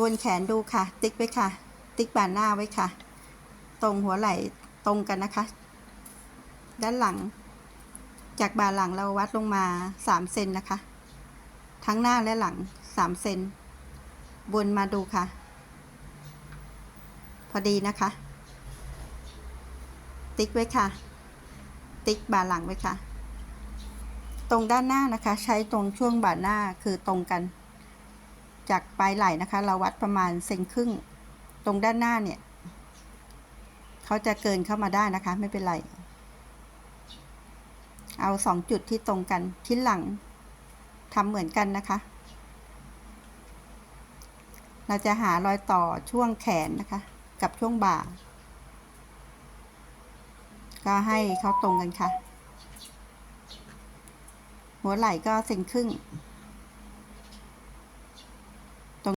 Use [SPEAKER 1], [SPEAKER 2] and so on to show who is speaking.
[SPEAKER 1] วนแขนดูค่ะ ติ๊กไว้ค่ะ ติ๊กบ่าหน้าไว้ค่ะ ตรงหัวไหล่ตรงกันนะคะ ด้านหลัง จากบ่าหลังเราวัดลงมาสามเซนนะคะ ทั้งหน้าและหลังสามเซนวนมาดูค่ะ พอดีนะคะ ติ๊กไว้ค่ะ ติ๊กบ่าหลังไว้ค่ะ ตรงด้านหน้านะคะ ใช้ตรงช่วงบ่าหน้าคือตรงกัน จากปลายไหล่นะคะ เราวัดประมาณเซนครึ่ง ตรงด้านหน้าเนี่ยเขาจะเกินเข้ามาได้นะคะ ไม่เป็นไร เอาสองจุดที่ตรงกันชิ้นหลังทำเหมือนกันนะคะ เราจะหารอยต่อช่วงแขนนะคะ กับช่วงบ่า ก็ให้เขาตรงกันค่ะ หัวไหล่ก็เซนครึ่ง